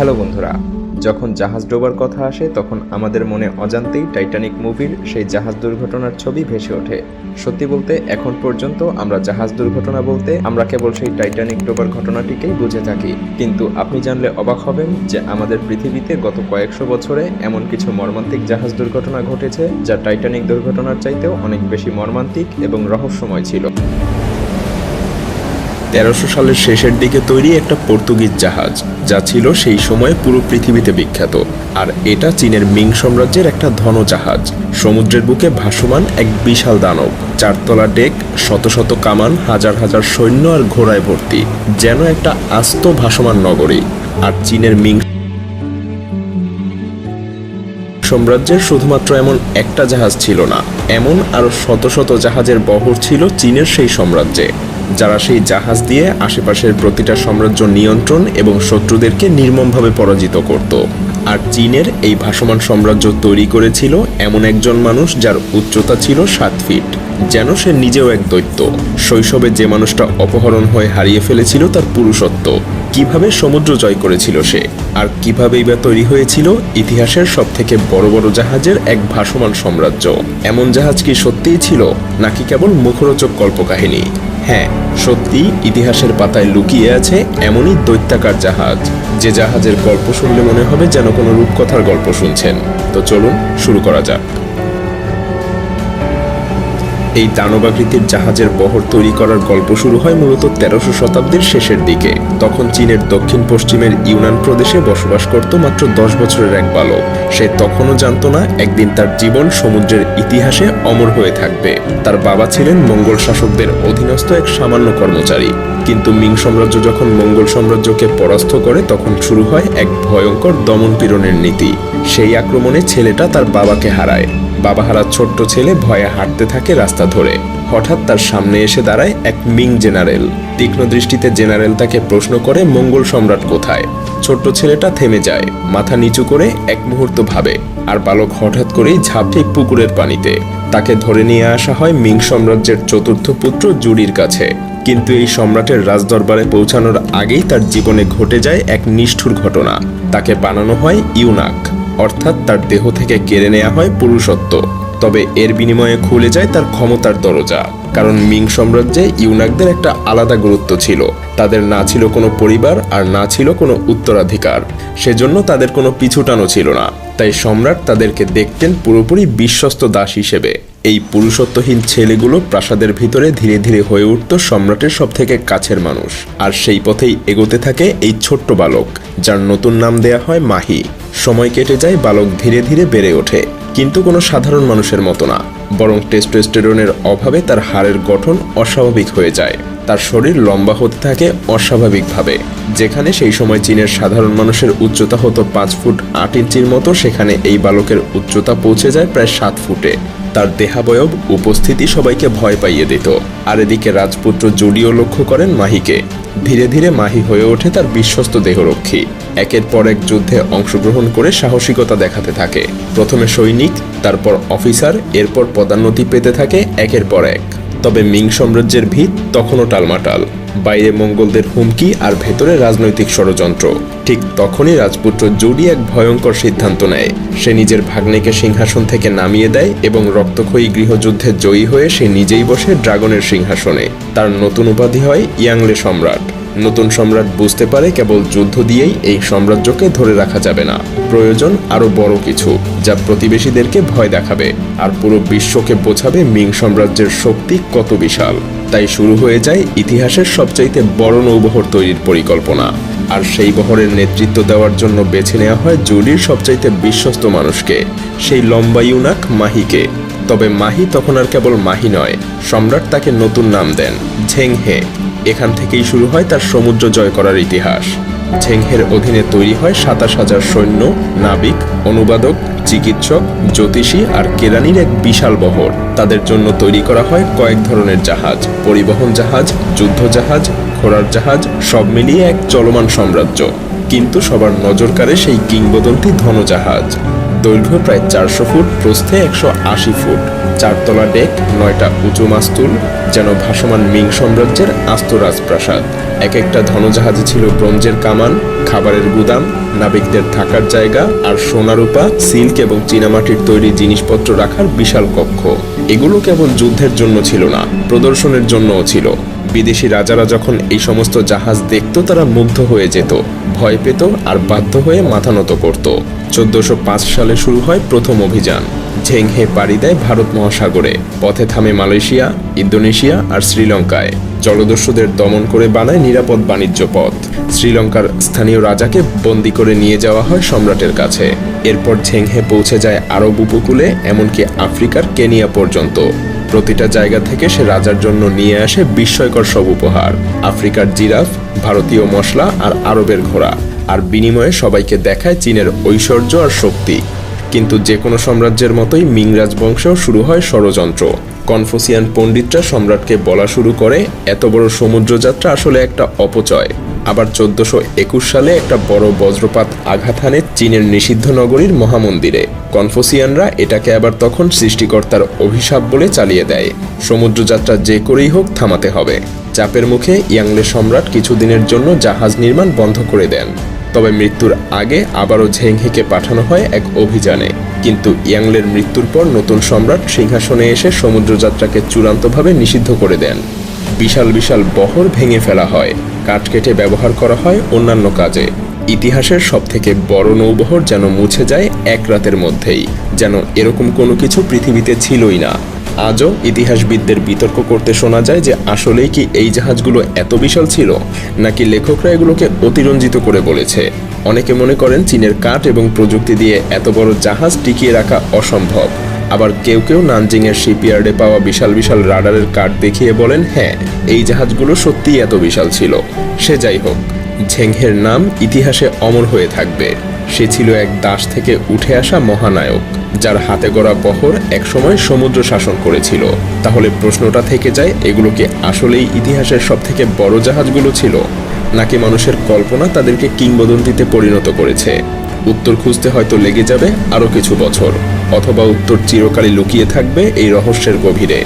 Hello বন্ধুরা, যখন জাহাজ ডোবার কথা আসে, তখন আমাদের মনে অজান্তেই টাইটানিক মুভির সেই জাহাজ দুর্ঘটনার ছবি ভেসে ওঠে। সত্যি বলতে, এখন পর্যন্ত আমরা জাহাজ দুর্ঘটনা বলতে আমরা কেবল সেই টাইটানিক ডোবার ঘটনাটিকেই বুঝে থাকি। কিন্তু আপনি জানলে অবাক হবেন যে আমাদের পৃথিবীতে গত কয়েকশো বছরে এমন কিছু মর্মান্তিক জাহাজ দুর্ঘটনা ঘটেছে, যা টাইটানিক দুর্ঘটনার চাইতেও অনেক বেশি মর্মান্তিক এবং রহস্যময় ছিল। তেরোশো সালের শেষের দিকে তৈরি একটা পর্তুগিজ জাহাজ, যা ছিল সেই সময়ে পুরো পৃথিবীতে বিখ্যাত। আর এটা চীনের মিং সাম্রাজ্যের একটা ধন জাহাজ সমুদ্রের বুকে ভাসমান এক বিশাল দানব, চারতলা ডেক, শত শত কামান, হাজার হাজার সৈন্য আর ঘোড়ায় ভর্তি, যেন একটা আস্ত ভাসমান নগরী। আর চীনের মিং সাম্রাজ্যের শুধুমাত্র এমন একটা জাহাজ ছিল না, এমন আরও শত শত জাহাজের বহর ছিল চীনের সেই সাম্রাজ্যে। যারা সেই জাহাজ দিয়ে আশেপাশের প্রতিটা সাম্রাজ্য নিয়ন্ত্রণ এবং শত্রুদেরকে নির্মমভাবে পরাজিত করত। আর চীনের এই ভাসমান সাম্রাজ্য তৈরি করেছিল এমন একজন মানুষ যার উচ্চতা ছিল সাত ফিট, যেন সে নিজেও এক দৈত্য। শৈশবে যে মানুষটা অপহরণ হয়ে হারিয়ে ফেলেছিল তার পুরুষত্ব। কীভাবে সমুদ্র জয় করেছিল সে? আর কিভাবেই বা তৈরি হয়েছিল ইতিহাসের সব থেকে বড় বড় জাহাজের এক ভাসমান সাম্রাজ্য? এমন জাহাজ কি সত্যিই ছিল, নাকি কেবল মুখরোচক কল্পকাহিনী? হ্যাঁ সত্যি ইতিহাসের পাতায় লুকিয়ে আছে এমনই দৈত্যাকার জাহাজ, যে জাহাজের গল্প শুনলে মনে হবে যেন কোনো রূপকথার গল্প শুনছেন। তো চলুন, শুরু করা যাক। এই দানবাকৃতির জাহাজের বহর তৈরি করার গল্প শুরু হয় মূলত তেরোশো শতাব্দীর শেষের দিকে। তখন চীনের দক্ষিণ পশ্চিমের ইউনান প্রদেশে বসবাস করত মাত্র দশ বছরের এক বালক। সে তখনও জানত না, একদিন তার জীবন সমুদ্রের ইতিহাসে অমর হয়ে থাকবে। তার বাবা ছিলেন মঙ্গল শাসকদের অধীনস্থ এক সামান্য কর্মচারী। কিন্তু মিং সাম্রাজ্য যখন মঙ্গল সাম্রাজ্যকে পরাস্ত করে, তখন শুরু হয় এক ভয়ঙ্কর দমন পীড়নের নীতি। সেই আক্রমণে ছেলেটা তার বাবাকে হারায়। বাবাহারা ছোট্ট ছেলে ভয়ে হাঁটতে থাকে রাস্তা ধরে। হঠাৎ তার সামনে এসে দাঁড়ায় এক মিং জেনারেল। তীক্ষ্ণ দৃষ্টিতে জেনারেল তাকে প্রশ্ন করে, মঙ্গল সম্রাট কোথায়? ছোট্ট ছেলেটা থেমে যায়, মাথা নিচু করে এক মুহূর্ত ভাবে, আর বালক হঠাৎ করেই ঝাঁপে পুকুরের পানিতে। তাকে ধরে নিয়ে আসা হয় মিং সাম্রাজ্যের চতুর্থ পুত্র জুডির কাছে। কিন্তু এই সম্রাটের রাজদরবারে পৌঁছানোর আগেই তার জীবনে ঘটে যায় এক নিষ্ঠুর ঘটনা। তাকে বানানো হয় ইউনাক। অর্থাৎ তার দেহ থেকে কেড়ে নেওয়া হয় পুরুষত্ব। তবে এর বিনিময়ে খুলে যায় তার ক্ষমতার দরজা। কারণ মিং সাম্রাজ্যে ইউনাকদের একটা আলাদা গুরুত্ব ছিল। তাদের না ছিল কোনো পরিবার আর না ছিল কোনো উত্তরাধিকার। সেজন্য তাদের কোনো পিছুটানো ছিল না। তাই সম্রাট তাদেরকে দেখতেন পুরোপুরি বিশ্বস্ত দাস হিসেবে। এই পুরুষত্বহীন ছেলেগুলো প্রাসাদের ভিতরে ধীরে ধীরে হয়ে উঠত সম্রাটের সব থেকে কাছের মানুষ। আর সেই পথেই এগোতে থাকে এই ছোট্ট বালক, যার নতুন নাম দেয়া হয় মাহি। সময় কেটে যায়, বালক ধীরে ধীরে বেড়ে ওঠে। কিন্তু কোনো সাধারণ মানুষের মতো না। বরং টেস্টোস্টেরনের অভাবে তার হাড়ের গঠন অস্বাভাবিক হয়ে যায়। তার শরীর লম্বা হতে থাকে অস্বাভাবিকভাবে। যেখানে সেই সময় চীনের সাধারণ মানুষের উচ্চতা হতো পাঁচ ফুট আট ইঞ্চির মতো, সেখানে এই বালকের উচ্চতা পৌঁছে যায় প্রায় সাত ফুটে। তার দেহাবয়ব, উপস্থিতি সবাইকে ভয় পাইয়ে দিত। আর এদিকে রাজপুত্র জুডিও লক্ষ্য করেন মাহিকে। ধীরে ধীরে মাহি হয়ে ওঠে তার বিশ্বস্ত দেহরক্ষী। একের পর এক যুদ্ধে অংশগ্রহণ করে সাহসিকতা দেখাতে থাকে। প্রথমে সৈনিক, তারপর অফিসার, এরপর পদোন্নতি পেতে থাকে একের পর এক। তবে মিং সাম্রাজ্যের ভিত তখনও টালমাটাল। বাইরে মঙ্গলদের হুমকি আর ভেতরে রাজনৈতিক ষড়যন্ত্র। ঠিক তখনই রাজপুত্র জুডি এক ভয়ঙ্কর সিদ্ধান্ত নেয়। সে নিজের ভাগ্নেকে সিংহাসন থেকে নামিয়ে দেয় এবং রক্তক্ষয়ী গৃহযুদ্ধে জয়ী হয়ে সে নিজেই বসে ড্রাগনের সিংহাসনে। তার নতুন উপাধি হয় ইয়াংলে সম্রাট। নতুন সম্রাট বুঝতে পারে কেবল যুদ্ধ দিয়েই এই সাম্রাজ্যকে ধরে রাখা যাবে না। প্রয়োজন আরও বড় কিছু, যা প্রতিবেশীদেরকে ভয় দেখাবে, আর পুরো বিশ্বকে বোঝাবে মিং সাম্রাজ্যের শক্তি কত বিশাল। তাই শুরু হয়ে যায় ইতিহাসের সবচাইতে বড় নৌবহর তৈরির পরিকল্পনা। আর সেই বহরের নেতৃত্ব দেওয়ার জন্য বেছে নেওয়া হয় জুডির সবচাইতে বিশ্বস্ত মানুষকে, সেই লম্বা ইউনাক মাহিকে। তবে মাহি তখন আর কেবল মাহি নয়, সম্রাট তাকে নতুন নাম দেন, ঝেংহে। এখান থেকেই শুরু হয় তার সমুদ্র জয় করার ইতিহাস। ঝেংহের অধীনে তৈরি হয় সাতাশ হাজার সৈন্য, নাবিক, অনুবাদক, চিকিৎসক, জ্যোতিষী আর কেরানির এক বিশাল বহর। তাদের জন্য তৈরি করা হয় কয়েক ধরনের জাহাজ। পরিবহন জাহাজ, যুদ্ধ জাহাজ, ঘোড়ার জাহাজ, সব মিলিয়ে এক চলমান সাম্রাজ্য। কিন্তু সবার নজর কাড়ে সেই কিংবদন্তি ধনজাহাজ দৈর্ঘ্য প্রায় চারশো ফুট, প্রস্থে একশো আশি ফুট। চারতলা ডেক, নয়টা উঁচু মাস্তুল, যেন ভাসমান মিং সাম্রাজ্যের আস্ত রাজপ্রাসাদ। এক একটা ধনজাহাজে ছিল ব্রোঞ্জের কামান, খাবারের গুদাম, নাবিকদের থাকার জায়গা আর সোনারূপা, সিল্ক এবং চীনামাটির তৈরি জিনিসপত্র রাখার বিশাল কক্ষ। এগুলো কেবল যুদ্ধের জন্য ছিল না, প্রদর্শনের জন্যও ছিল। বিদেশি রাজারা যখন এই সমস্ত জাহাজ দেখত, তারা মুগ্ধ হয়ে যেত, ভয় পেত আর বাধ্য হয়ে মাথা নত করত। চোদ্দশো সালে শুরু হয় প্রথম অভিযান। ঝেংহে পাড়ি দেয় ভারত মহাসাগরে। পথে থামে মালয়েশিয়া, ইন্দোনেশিয়া আর শ্রীলঙ্কায়। জলদস্যুদের দমন করে বানায় নিরাপদ বাণিজ্য পথ। শ্রীলঙ্কার স্থানীয় রাজাকে বন্দি করে নিয়ে যাওয়া হয় সম্রাটের কাছে। এরপর ঝেংহে পৌঁছে যায় আরব উপকূলে, এমনকি আফ্রিকার কেনিয়া পর্যন্ত। প্রতিটা জায়গা থেকে সে রাজার জন্য নিয়ে আসে বিস্ময়কর সব উপহার। আফ্রিকার জিরাফ, ভারতীয় মশলা আর আরবের ঘোড়া। আর বিনিময়ে সবাইকে দেখায় চীনের ঐশ্বর্য আর শক্তি। কিন্তু যে কোনো সাম্রাজ্যের মতোই মিংরাজ বংশেও শুরু হয় ষড়যন্ত্র। কনফুসিয়ান পণ্ডিতরা সম্রাটকে বলা শুরু করে, এত বড় সমুদ্রযাত্রা আসলে একটা অপচয়। আবার চোদ্দশো একুশ সালে একটা বড় বজ্রপাত আঘাত হানে চীনের নিষিদ্ধ নগরীর মহামন্দিরে। কনফুসিয়ানরা এটাকে আবার তখন সৃষ্টিকর্তার অভিশাপ বলে চালিয়ে দেয়। সমুদ্রযাত্রা যে করেই হোক থামাতে হবে। চাপের মুখে ইয়াংলে সম্রাট কিছুদিনের জন্য জাহাজ নির্মাণ বন্ধ করে দেন। তবে মৃত্যুর আগে আবারও ঝেংহিকে পাঠানো হয় এক অভিযানে। কিন্তু ইয়াংলের মৃত্যুর পর নতুন সম্রাট সিংহাসনে এসে সমুদ্রযাত্রাকে চূড়ান্তভাবে নিষিদ্ধ করে দেন। বিশাল বিশাল বহর ভেঙে ফেলা হয়। কাঠ কেটে ব্যবহার করা হয় অন্যান্য কাজে। ইতিহাসের সবথেকে বড় নৌবহর যেন মুছে যায় এক রাতের মধ্যেই, যেন এরকম কোনো কিছু পৃথিবীতে ছিলই না। আজও ইতিহাসবিদদের বিতর্ক করতে শোনা যায় যে আসলেই কি এই জাহাজগুলো এত বিশাল ছিল, নাকি লেখকরা এগুলোকে অতিরঞ্জিত করে বলেছে। অনেকে মনে করেন চীনের কাঠ এবং প্রযুক্তি দিয়ে এত বড় জাহাজ টিকিয়ে রাখা অসম্ভব। আবার কেউ কেউ নানজিংয়ের শিপইয়ার্ডে পাওয়া বিশাল বিশাল রাডারের কাঠ দেখিয়ে বলেন হ্যাঁ এই জাহাজগুলো সত্যিই এত বিশাল ছিল। সে যাই হোক, ঝেংহের নাম ইতিহাসে অমর হয়ে থাকবে। সে ছিল এক দাস থেকে উঠে আসা মহানায়ক, যার হাতে গড়া বহর একসময় সমুদ্র শাসন করেছিল। তাহলে প্রশ্নটা থেকে যায়, এগুলো কি আসলেই ইতিহাসের সব থেকে বড় জাহাজগুলো ছিল? নাকি মানুষের কল্পনা তাদেরকে কিংবদন্তিতে পরিণত করেছে? উত্তর খুঁজতে হয়তো লেগে যাবে আরও কিছু বছর, অথবা উত্তর চিরকালই লুকিয়ে থাকবে এই রহস্যের গভীরে।